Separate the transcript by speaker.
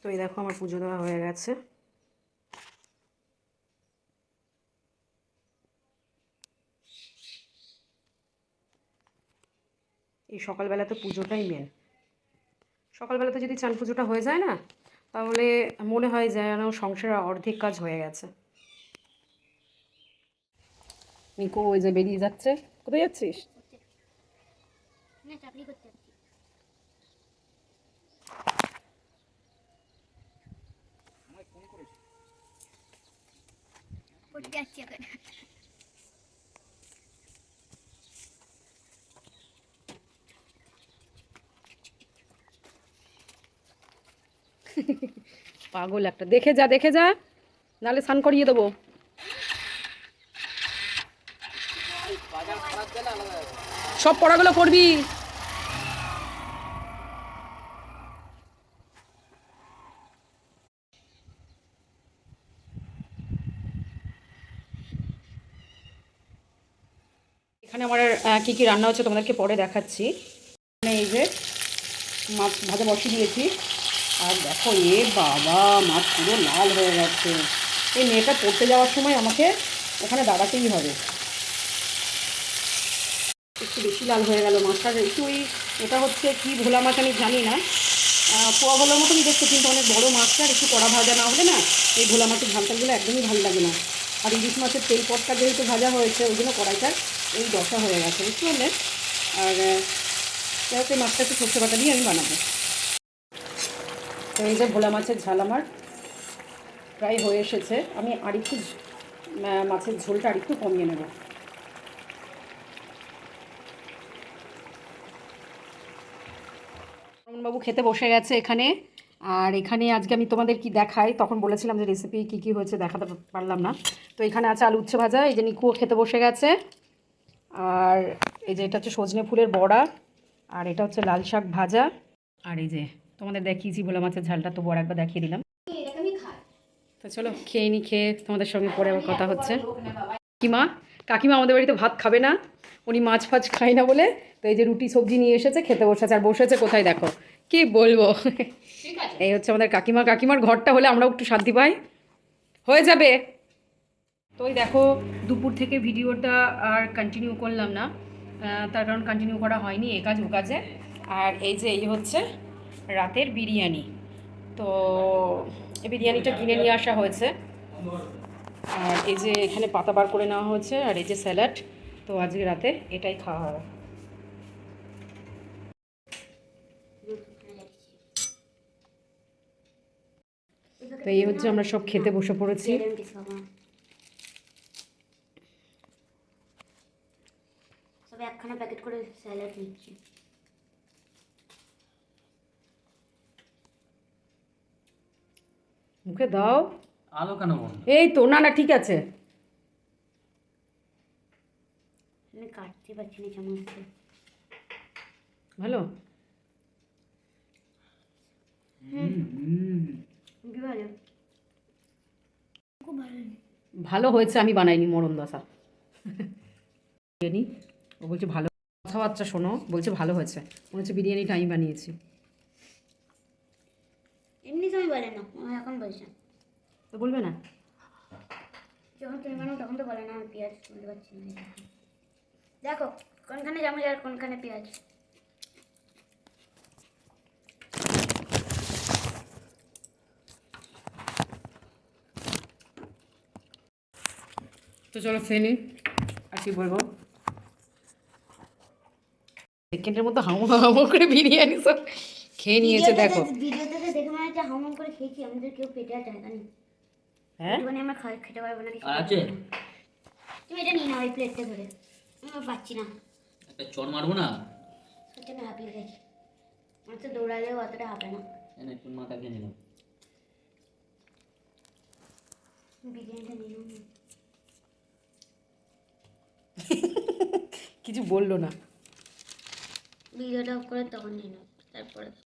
Speaker 1: তো এই দেখো আমার পুজো দেওয়া হয়ে গেছে। এই সকালবেলা তো পুজোটাই মেন সকালবেলাতে যদি চান পুজোটা হয়ে যায় না, তাহলে মনে হয় যেন সংসারের অর্ধেক কাজ হয়ে গেছে। নিকো ওই যে বেরিয়ে যাচ্ছে। কোথায় যাচ্ছিস?
Speaker 2: যাচ্ছি
Speaker 1: পাগল একটা। দেখে যা দেখে যা। নালে স্নান করিয়ে দেবো। সব পড়াগুলো করবি। এখানে আমার কি কি রান্না হচ্ছে তোমাদেরকে পরে দেখাচ্ছি। এখানে এই যে মাছ, ভাজা বসিয়ে দিয়েছি। আর দেখো, এ বাবা, মাছ পুরো লাল হয়ে গেছে। এই মেয়েটা পড়তে যাওয়ার সময় আমাকে ওখানে দাঁড়াতেই হবে। একটু বেশি লাল হয়ে গেল মাছটা। একটু ওই এটা হচ্ছে কি ভোলা মাছ আমি জানি না। পোয়া ভোলার মতনই দেখতে, কিন্তু অনেক বড় মাছটা একটু কড়া ভাজা না হলে না এই ভোলা মাছের ঝালটাগুলো একদমই ভালো লাগে না। আর ইলিশ মাছের তেল পটটা যেহেতু ভাজা হয়েছে, ওই জন্য কড়াইটার এই দশা হয়ে গেছে, বুঝতে পারলে? আর এই মাছটা একটু সর্ষে বাটা দিয়ে আমি বানাবো। তো এই যে ভোলা মাছের ঝাল আমার প্রায় হয়ে এসেছে। আমি আরেকটু মাছের ঝোলটা আরেকটু কমিয়ে নেব। বাবু খেতে বসে গেছে এখানে। আর এখানে আজকে আমি তোমাদের কি দেখাই? তখন বলেছিলাম যে রেসিপি কী কী হয়েছে দেখাতে পারলাম না। তো এখানে আছে আলু উচ্ছে ভাজা, এই যে নিকুও খেতে বসে গেছে। আর এই যে এটা হচ্ছে সজনে ফুলের বড়া আর এটা হচ্ছে লাল শাক ভাজা। আর এই যে তোমাদের দেখিয়েছি ভোলা মাছের ঝালটা তো বড় একবার দেখিয়ে দিলাম। তো চলো খেয়ে নি খেয়ে তোমাদের সঙ্গে পরে আবার কথা হচ্ছে। কাকিমা কাকিমা আমাদের বাড়িতে ভাত খাবে না উনি মাছ ফাছ খায় না বলে তো এই যে রুটি সবজি নিয়ে এসেছে খেতে বসেছে আর বসেছে কোথায় দেখো? কি বলব? এই হচ্ছে আমাদের কাকিমা। কাকিমার ঘরটা হলে আমরাও একটু শান্তি পাই। হয়ে যাবে। তো ওই দেখো, দুপুর থেকে ভিডিওটা আর কন্টিনিউ করলাম না। তার কারণ কন্টিনিউ করা হয়নি এ কাজ, ও কাজে। আর এই যে, এই হচ্ছে রাতের বিরিয়ানি। তো এই বিরিয়ানিটা কিনে নিয়ে আসা হয়েছে। আর এই যে এখানে পাতা বার করে নেওয়া হয়েছে, আর এই যে স্যালাড। তো আজকে রাতে এটাই খাওয়া হবে। তো এই হচ্ছে আমরা সব খেতে বসে পড়েছি।
Speaker 2: সবে একখানা প্যাকেট করে স্যালাড নিচ্ছি।
Speaker 1: মুখে দাও।
Speaker 3: আলো কেন বন্ধ?
Speaker 1: এই তো না না ঠিক আছে।
Speaker 2: আমি কাটতে পারছি না চামচ।
Speaker 1: ভালো?
Speaker 2: ভালো? খুব ভালো।
Speaker 1: ভালো হয়েছে আমি বানাইনি মরণ দশা। ও বলছে ভালো কথাবার্তা শোনো। বলছে ভালো হয়েছে। মনে হচ্ছে বিরিয়ানিটা আমি বানিয়েছি।
Speaker 2: এমনি সময় বলে না এখন বলছি।
Speaker 1: তো বলবে না?
Speaker 2: যখন তুমি বানাও তখন তো বলে না আমি পেঁয়াজ তুলতে পারছি না। দেখো কোনখানে চামচ আর কোনখানে পেঁয়াজ।
Speaker 1: তো চলো খেয়ে নিই আর কি বলব? সেকেন্ডের মতো হামো হামো করে বিরিয়ানি সব খেয়ে নিয়েছে দেখো।
Speaker 2: ভিডিওতে তো দেখে মনে হচ্ছে করে খেয়েছি আমাদের কেউ পেটে আর জায়গা নেই।
Speaker 1: হ্যাঁ?
Speaker 2: একটুখানি আমরা খাই খেতে পারব না
Speaker 3: আছে?
Speaker 2: তুমি এটা নিয়ে নাও এই প্লেটটা ধরে। আমি পাচ্ছি না।
Speaker 3: একটা চট মারবো না?
Speaker 2: আমি হাঁপিয়ে গেছি। আমার তো দৌড়ালেও অতটা হাঁপে না।
Speaker 3: এনে একটু মাথা খেয়ে নিলাম।
Speaker 2: বিরিয়ানিটা নিয়ে
Speaker 1: কিছু বলল না।
Speaker 2: ভিডিওটা অফ করে তখন নিয়ে নাও তারপরে